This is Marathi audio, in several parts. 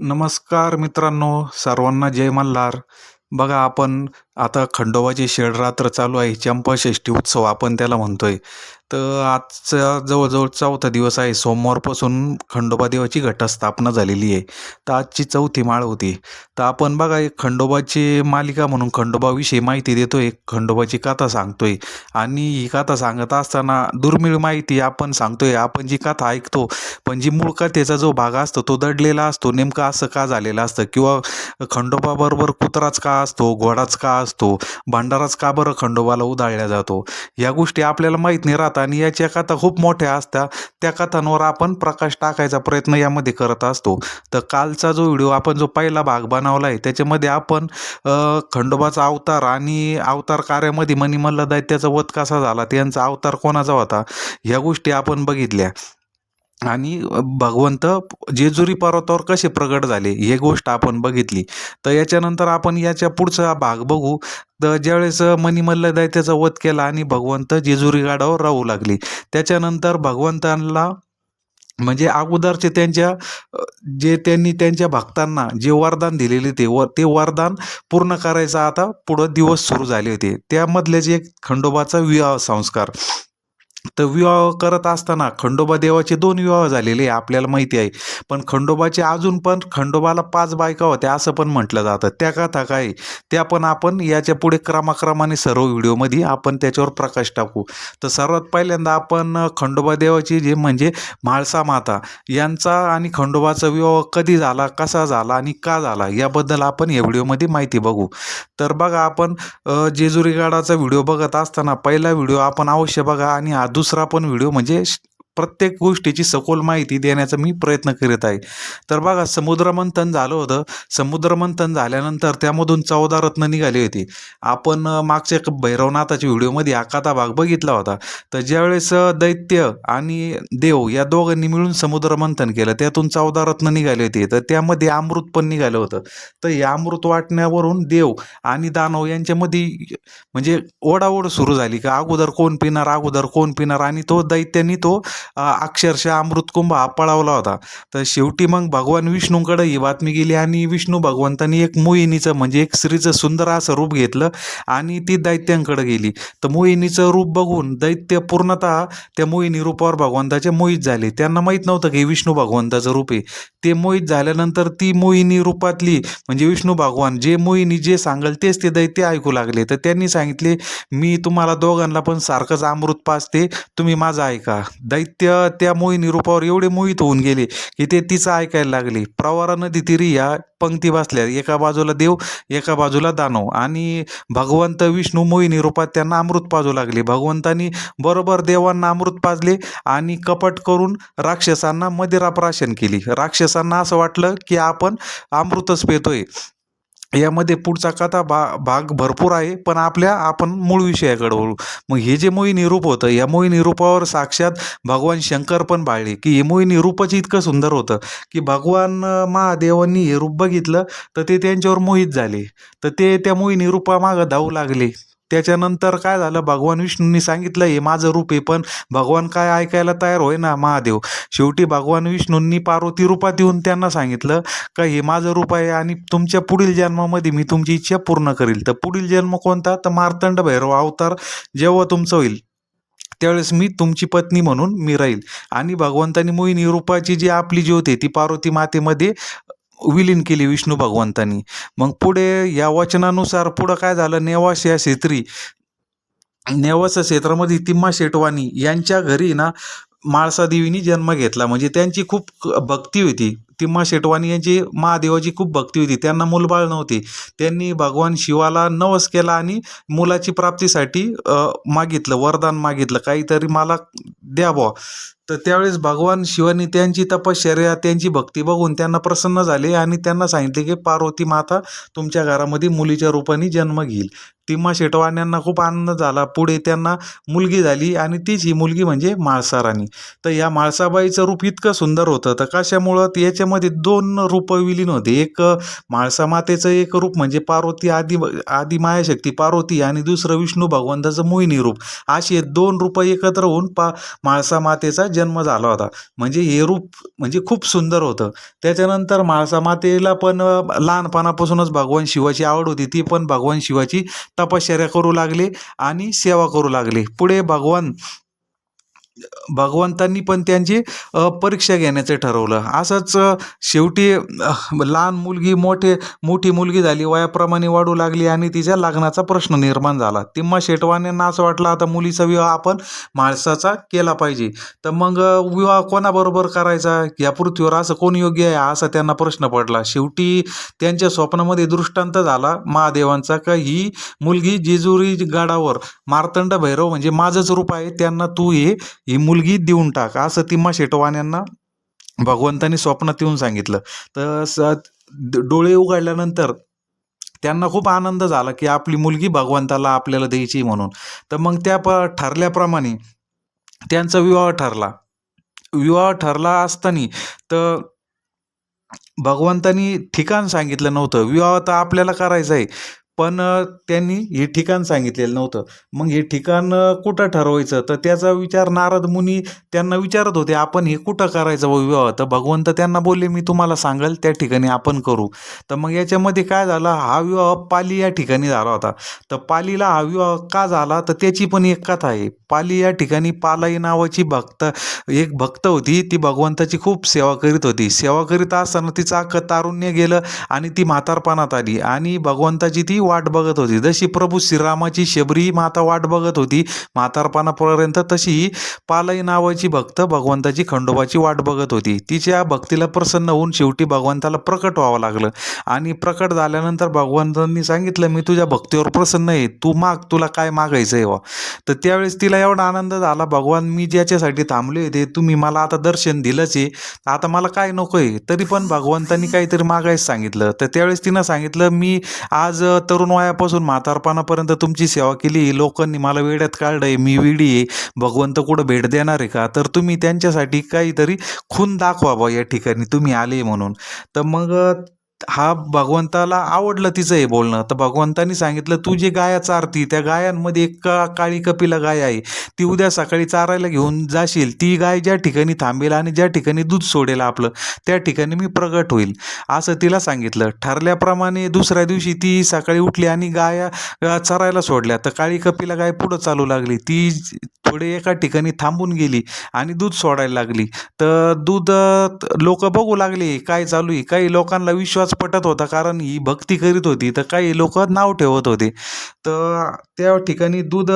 नमस्कार मित्रांनो सर्वांना जय मल्हार. बघा आपण आता खंडोबाची शेळरात्र चालू आहे चंपाषष्ठी उत्सव आपण त्याला म्हणतोय. तर आजचा जवळजवळ चौथा दिवस आहे. सोमवारपासून खंडोबा देवाची घटस्थापना झालेली आहे. तर आजची चौथी माळ होती. तर आपण बघा एक खंडोबाची मालिका म्हणून खंडोबाविषयी माहिती देतोय. खंडोबाची कथा सांगतोय. आणि ही कथा सांगत असताना दुर्मिळ माहिती आपण सांगतोय. आपण जी कथा ऐकतो पण जी मूळ कथेचा जो भाग असतो तो दडलेला असतो. नेमकं असं का झालेलं असतं? किंवा खंडोबाबरोबर कुत्राच का असतो? घोडाच का असतो असतो. भांडाराच का बरं खंडोबाला उधाळल्या जातो? या गोष्टी आपल्याला माहीत नाही राहतात आणि याच्या कथा खूप मोठ्या असतात त्या कथांवर आपण प्रकाश टाकायचा प्रयत्न यामध्ये करत असतो. तर कालचा जो व्हिडिओ आपण जो पहिला भाग बनवला आहे त्याच्यामध्ये आपण खंडोबाचा अवतार आणि अवतार कार्यामध्ये मणिमल्ल दैत्याचा वध कसा झाला त्यांचा अवतार कोणाचा होता ह्या गोष्टी आपण बघितल्या. आणि भगवंत जेजुरी पर्वतावर कसे प्रगट झाले हे गोष्ट आपण बघितली. तर याच्यानंतर आपण याच्या पुढचा भाग बघू. तर ज्यावेळेस मणिमल्ल दैत्याचा वध केला आणि भगवंत जेजुरी गाडावर राहू लागली. त्याच्यानंतर भगवंतांना म्हणजे अगोदरचे त्यांच्या जे त्यांनी त्यांच्या भक्तांना जे वरदान दिलेले ते वर ते वरदान पूर्ण करायचा आता पुढं दिवस सुरू झाले होते. त्यामधलेच एक खंडोबाचा विवाह संस्कार तर विवाह करत असताना खंडोबा देवाचे दोन विवाह झालेले आपल्याला माहिती आहे. पण खंडोबाचे अजून पण खंडोबाला पाच बायका होत्या असं पण म्हटलं जातं. त्या कथा काय त्या पण आपण याच्यापुढे क्रमाक्रमाने सर्व व्हिडिओमध्ये आपण त्याच्यावर प्रकाश टाकू. तर सर्वात पहिल्यांदा आपण खंडोबा देवाची जे म्हणजे म्हाळसा माता यांचा आणि खंडोबाचा विवाह कधी झाला कसा झाला आणि का झाला याबद्दल आपण या व्हिडिओमध्ये माहिती बघू. तर बघा आपण अ, जेजुरी व्हिडिओ बघत असताना पहिला व्हिडिओ आपण अवश्य बघा आणि हा दुसरा पण व्हिडिओ म्हणजे प्रत्येक गोष्टीची सखोल माहिती देण्याचा मी प्रयत्न करीत आहे. तर बघा समुद्रमंथन झालं होतं. समुद्रमंथन झाल्यानंतर त्यामधून चौदा रत्न निघाली होती. आपण मागच्या एक भैरवनाथाच्या व्हिडिओमध्ये हा कथा भाग बघितला होता. तर ज्यावेळेस दैत्य आणि देव या दोघांनी मिळून समुद्रमंथन केलं त्यातून चौदा रत्न निघाले होते. तर त्यामध्ये अमृत पण निघालं होतं. तर या अमृत वाटण्यावरून देव आणि दानव यांच्यामध्ये म्हणजे ओढाओढ सुरू झाली. का अगोदर कोण पिणार अगोदर कोण पिणार? आणि तो दैत्यांनी तो अक्षरशः अमृतकुंभ हा पळावला होता. तर शेवटी मग भगवान विष्णूंकडे ही बातमी गेली आणि विष्णू भगवंतांनी एक मोहिनीचं म्हणजे एक स्त्रीचं सुंदर असं रूप घेतलं आणि ती दैत्यांकडे गेली. तर मोहिनीचं रूप बघून दैत्य पूर्णतः त्या मोहिनी रूपावर भगवंताचे मोहित झाले. त्यांना माहीत नव्हतं की विष्णू भगवंताचं रूप आहे. ते मोहित झाल्यानंतर ती मोहिनी रूपातली म्हणजे विष्णू भगवान जे मोहिनी जे सांगाल तेच ते दैत्य ऐकू लागले. तर त्यांनी सांगितले मी तुम्हाला दोघांना पण सारखंच अमृत पाचते तुम्ही माझं ऐका. दैत्य त्या मोहिनी रूपावर एवढे मोहित होऊन गेले की ते तिचं ऐकायला लागले. प्रवारा नदी तिरी या पंक्ती बसल्या एका बाजूला देव एका बाजूला दानव आणि भगवंत विष्णू मोहिनी रूपात त्यांना अमृत पाजू लागले. भगवंतांनी बरोबर देवांना अमृत पाजले आणि कपट करून राक्षसांना मदिराप्राशन केली. राक्षसांना असं वाटलं की आपण अमृतच पेतोय. यामध्ये पुढचा कथा भा भाग भरपूर आहे पण आपल्या आपण मूळ विषयाकडे वळू. मग हे जे मोही निरूप होतं या मोही निरूपावर साक्षात भगवान शंकर पण बाळले. की हे मोही निरूपच इतकं सुंदर होतं की भगवान महादेवांनी हे रूप बघितलं तर ते त्यांच्यावर मोहित झाले. तर ते त्या मोही निरूपामागं धावू लागले. त्याच्यानंतर काय झालं? भगवान विष्णूंनी सांगितलं हे माझं रूप आहे पण भगवान काय ऐकायला तयार होय ना महादेव? शेवटी भगवान विष्णूंनी पार्वती रूपात येऊन त्यांना सांगितलं का हे माझं रूप आहे आणि तुमच्या पुढील जन्मामध्ये मी तुमची इच्छा पूर्ण करील. तर पुढील जन्म कोणता? तर मार्तंड भैरव अवतार जेव्हा तुमचं होईल त्यावेळेस मी तुमची पत्नी म्हणून मी राहील. आणि भगवंतानी मोहिनी रूपाची जी आपली ज्योत आहे ती पार्वती मातेमध्ये विलीन केली विष्णू भगवंतांनी. मग पुढे या वचनानुसार पुढं काय झालं? नेवास या क्षेत्री नेवास क्षेत्रामध्ये तिम्मा शेटवानी यांच्या घरी ना माळसादेवीनी जन्म घेतला. म्हणजे त्यांची खूप भक्ती होती. तिम्मा शेटवानी यांची महादेवाची खूप भक्ती होती. त्यांना मूलबाळ नव्हते. त्यांनी भगवान शिवाला नवस केला आणि मुलाची प्राप्तीसाठी मागितलं वरदान मागितलं. काहीतरी मला द्या बुवा. तर त्यावेळेस भगवान शिवानी त्यांची तपश्चर्या त्यांची भक्ती बघून त्यांना प्रसन्न झाले आणि त्यांना सांगितले की पार्वती माता तुमच्या घरामध्ये मुलीच्या रूपाने जन्म घेईल. तिम्मा शेटवाण्यांना खूप आनंद झाला. पुढे त्यांना मुलगी झाली आणि तीच ही मुलगी म्हणजे माळसाराणी तर या माळसाबाईचं रूप इतकं सुंदर होतं. तर कशामुळं याच्या त्याच्यामध्ये दोन रूपं विलीन होते. एक अ, म्हाळसा मातेचं एक रूप म्हणजे पार्वती आदी आदी मायाशक्ती पार्वती आणि दुसरं विष्णू भगवंताचं मोहिनी रूप. असे दोन रूपं एकत्र होऊन पा म्हाळसा मातेचा जन्म झाला होता. म्हणजे हे रूप म्हणजे खूप सुंदर होतं. त्याच्यानंतर म्हाळसा मातेला पण लहानपणापासूनच भगवान शिवाची आवड होती. ती पण भगवान शिवाची तपश्चर्या करू लागले आणि सेवा करू लागले. पुढे भगवान भगवंतांनी पण त्यांची परीक्षा घेण्याचं ठरवलं. असंच शेवटी लहान मुलगी मोठे मोठी मुलगी झाली वयाप्रमाणे वाढू लागली आणि तिच्या लग्नाचा प्रश्न निर्माण झाला. तिम्मा शेटवानेंना असं वाटलं आता मुलीचा विवाह आपण माणसाचा केला पाहिजे. तर मग विवाह कोणाबरोबर करायचा? या पृथ्वीवर असं कोण योग्य आहे? असा त्यांना प्रश्न पडला. शेवटी त्यांच्या स्वप्नामध्ये दृष्टांत झाला महादेवांचा का ही मुलगी जेजुरी गडावर मार्तंड भैरव म्हणजे माझंच रूप आहे त्यांना तू हे ही मुलगी देऊन टाक. असं तिम्मा शेटवाण्यांना भगवंतांनी स्वप्नात येऊन सांगितलं. तर स डोळे उघडल्यानंतर त्यांना खूप आनंद झाला की आपली मुलगी भगवंताला आपल्याला द्यायची म्हणून. तर मग त्या प ठरल्याप्रमाणे त्यांचा विवाह ठरला. विवाह ठरला असताना तर भगवंतानी ठिकाण सांगितलं नव्हतं. विवाह तर आपल्याला करायचा आहे पण त्यांनी हे ठिकाण सांगितलेलं नव्हतं. मग हे ठिकाण कुठं ठरवायचं? तर त्याचा विचार नारद मुनी त्यांना विचारत होते आपण हे कुठं करायचं विवाह? तर भगवंत त्यांना बोलले मी तुम्हाला सांगेल त्या ठिकाणी आपण करू. तर मग याच्यामध्ये काय झालं? हा विवाह पाली या ठिकाणी झाला होता. तर पालीला हा विवाह का झाला? तर त्याची पण एक कथा आहे. पाली या ठिकाणी पालाई नावाची भक्त एक भक्त होती. ती भगवंताची खूप सेवा करीत होती. सेवा करीत असताना तिचं अख्खं तारुण्य गेलं आणि ती म्हातारपणात आली. आणि भगवंताची ती वाट बघत होती. जशी प्रभू श्रीरामाची शबरी माता वाट बघत होती म्हातारपणापर्यंत तशी पालई नावाची भक्त भगवंताची खंडोबाची वाट बघत होती. तिच्या भक्तीला प्रसन्न होऊन शेवटी भगवंताला प्रकट व्हावं लागलं. आणि प्रकट झाल्यानंतर भगवंतांनी सांगितलं मी तुझ्या भक्तीवर प्रसन्न आहे. तू माग तुला काय मागायचं आहे वा तर त्यावेळेस तिला एवढा आनंद झाला भगवान मी ज्याच्यासाठी थांबले होते तुम्ही मला आता दर्शन दिलंच आहे. आता मला काय नको आहे तरी पण भगवंतांनी काहीतरी मागायचं सांगितलं. तर त्यावेळेस तिनं सांगितलं मी आज तर तरुण वयापासून म्हातारपणापर्यंत तुमची सेवा केली. लोकांनी मला वेड्यात काढलं आहे मी वेडी आहे. भगवंत कुठं भेट देणार आहे का? तर तुम्ही त्यांच्यासाठी काहीतरी खून दाखवा बा या ठिकाणी. तुम्ही आले म्हणून. तर मग हा भगवंताला आवडलं तिचं हे बोलणं. तर भगवंतानी सांगितलं तू जे गाया चारती त्या गायांमध्ये एक का काळी कपिला गाय आहे. ती उद्या सकाळी चारायला घेऊन जाशील. ती गाय ज्या ठिकाणी थांबेल आणि ज्या ठिकाणी दूध सोडेल आपलं त्या ठिकाणी मी प्रगट होईल. असं तिला सांगितलं. ठरल्याप्रमाणे दुसऱ्या दिवशी ती सकाळी उठली आणि गाया चरायला सोडल्या. तर काळी कपिला गाय पुढं चालू लागली. ती थोडे एका ठिकाणी थांबून गेली आणि दूध सोडायला लागली. तर दूध लोक बघू लागले काय चालू आहे? काही लोकांना विश्वास पटत होता कारण ही भक्ती करीत होती. तर काही लोक नाव ठेवत होते. तर त्या ठिकाणी दूध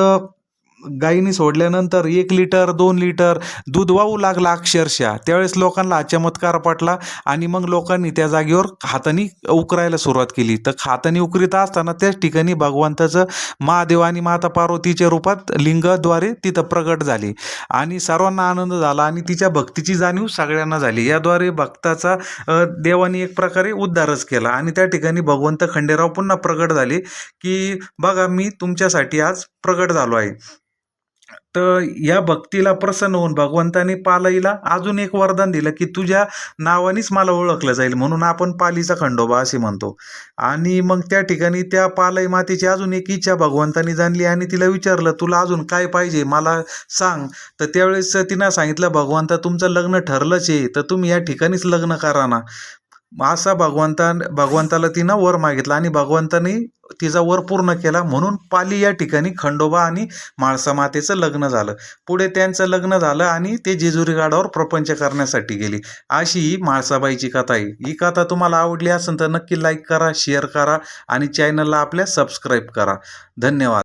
गायीने सोडल्यानंतर एक लिटर दोन लिटर दूध वाहू लागला अक्षरशः. त्यावेळेस लोकांना चमत्कार पटला आणि मग लोकांनी त्या जागेवर हाताने उकरायला सुरुवात केली. तर हाताने उकरीत असताना त्याच ठिकाणी भगवंताचं महादेव आणि माता पार्वतीच्या रूपात लिंगाद्वारे तिथं प्रगट झाले आणि सर्वांना आनंद झाला आणि तिच्या भक्तीची जाणीव सगळ्यांना झाली. याद्वारे भक्ताचा देवाने एक प्रकारे उद्धारच केला आणि त्या ठिकाणी भगवंत खंडेराव पुन्हा प्रगट झाले की बघा मी तुमच्यासाठी आज प्रगट झालो आहे. तर या भक्तीला प्रसन्न होऊन भगवंताने पालईला अजून एक वरदान दिलं की तुझ्या नावानेच मला ओळखलं जाईल म्हणून आपण पालीचा खंडोबा असे म्हणतो. आणि मग त्या ठिकाणी त्या पालई मातेची अजून एक इच्छा भगवंतानी जाणली आणि तिला विचारलं तुला अजून काय पाहिजे? मला सांग. तर त्यावेळेस तिनं सांगितलं भगवंता तुमचं लग्न ठरलंच आहे तर तुम्ही या ठिकाणीच लग्न करा ना. असा भगवंता भगवंताला तिनं वर मागितला आणि भगवंताने तिचा वर पूर्ण केला म्हणून पाली या ठिकाणी खंडोबा आणि म्हाळसा मातेचं लग्न झालं. पुढे त्यांचं लग्न झालं आणि ते जेजुरी गाडावर प्रपंच करण्यासाठी गेली. अशी ही म्हाळसाबाईची कथा आहे. ही कथा तुम्हाला आवडली असेल तर नक्की लाईक करा शेअर करा आणि चॅनलला आपल्या सबस्क्राईब करा. धन्यवाद.